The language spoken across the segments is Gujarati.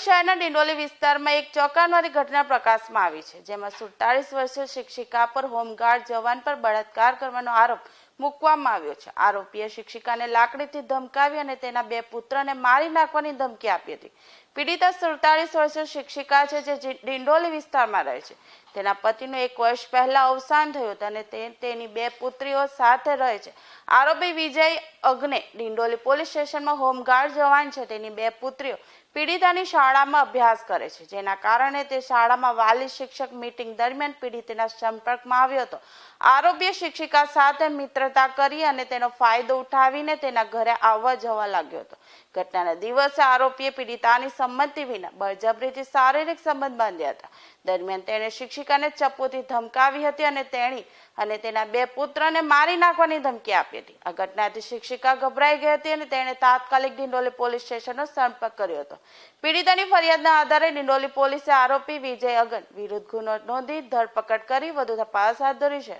શહેરના ડિંડોલી વિસ્તારમાં એક ચોંકાવનારી ઘટના પ્રકાશમાં આવી છે, જેમાં સુડતાલીસ વર્ષીય શિક્ષિકા પર હોમગાર્ડ જવાન પર બળાત્કાર કરવાનો આરોપ મૂકવામાં આવ્યો છે. આરોપીએ શિક્ષિકાને લાકડીથી ધમકાવી અને તેના બે પુત્રને મારી નાખવાની ધમકી આપી હતી. પીડિતા સુડતાલીસ વર્ષીય શિક્ષિકા છે જે ડિંડોલી વિસ્તારમાં રહે છે. તેના પતિનું એક વર્ષ પહેલા અવસાન થયું હતું અને તે, તેની બે પુત્રીઓ સાથે રહે છે. આરોપી વિજય અગ્ને ડિંડોલી પોલીસ સ્ટેશનમાં હોમગાર્ડ જવાન છે. તેની બે પુત્રીઓ પીડિતાની શાળામાં અભ્યાસ કરે છે. જેના કારણે તે શાળામાં વાલી શિક્ષક મીટિંગ દરમિયાન પીડિતના સંપર્કમાં આવ્યો હતો. આરોપીએ શિક્ષિકા સાથે મિત્રતા કરી અને તેનો ફાયદો ઉઠાવીને તેના ઘરે આવવા જવા લાગ્યો હતો. ઘટનાના દિવસે આરોપીએ પીડિતાની સંમતિ વિના બળજબરીથી શારીરિક સંબંધ બાંધ્યા હતા. દરમિયાન તેણે શિક્ષિકાને ચપ્પુથી ધમકાવી હતી અને તેણી અને તેના બે પુત્રને મારી નાખવાની ધમકી આપી હતી. આ ઘટનાથી શિક્ષિકા ગભરાઈ ગઈ હતી અને તેણે તાત્કાલિક ડિંડોલી પોલીસ સ્ટેશનનો સંપર્ક કર્યો હતો. પીડિતાની ફરિયાદના આધારે ડિંડોલી પોલીસે આરોપી વિજય અગન વિરુદ્ધ ગુનો નોંધી ધરપકડ કરી વધુ તપાસ હાથ ધરી છે.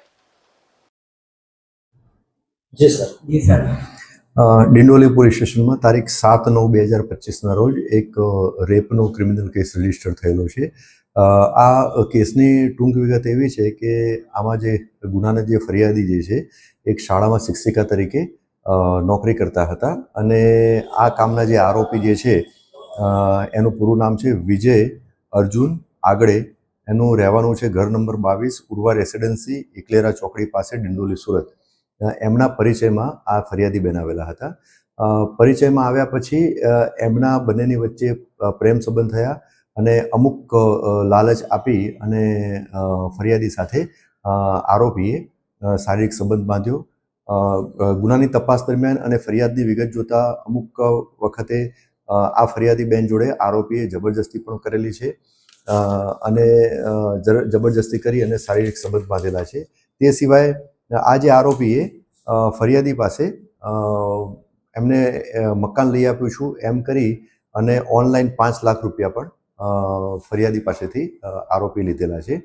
જી સર. જી સર. ડિંડોલી પોલીસ સ્ટેશનમાં તારીખ સાત નવ બે હજાર પચીસના રોજ એક રેપનો ક્રિમિનલ કેસ રજિસ્ટર થયેલો છે. આ કેસની ટૂંક વિગત એવી છે કે આમાં જે ગુનાના જે ફરિયાદી જે છે એક શાળામાં શિક્ષિકા તરીકે નોકરી કરતા હતા અને આ કામના જે આરોપી જે છે એનું પૂરું નામ છે વિજય અર્જુન આગળે એનું રહેવાનું છે ઘર નંબર બાવીસ ઉર્વા રેસિડેન્સી ઇકલેરા ચોકડી પાસે ડિંડોલી સુરત. એમના પરિચયમાં આ ફરિયાદી આવેલા હતા. પરિચયમાં આવ્યા પછી એમના બંનેની વચ્ચે પ્રેમ સંબંધ થયા અને અમુક લાલચ આપી અને ફરિયાદી સાથે આરોપીએ શારીરિક સંબંધ બાંધ્યો. ગુનાની તપાસ દરમિયાન અને ફરિયાદની વિગત જોતા અમુક વખતે આ ફરિયાદી બેન જોડે આરોપીએ જબરજસ્તી પણ કરેલી છે. અને જબરજસ્તી કરી અને શારીરિક સંબંધ બાંધેલા છે. તે સિવાય આ જે આરોપીએ ફરિયાદી પાસે એમને મકાન લઈ આપ્યું છું એમ કરી અને ઓનલાઈન પાંચ લાખ રૂપિયા પણ ફરિયાદી પાસેથી આરોપી લીધેલા છે.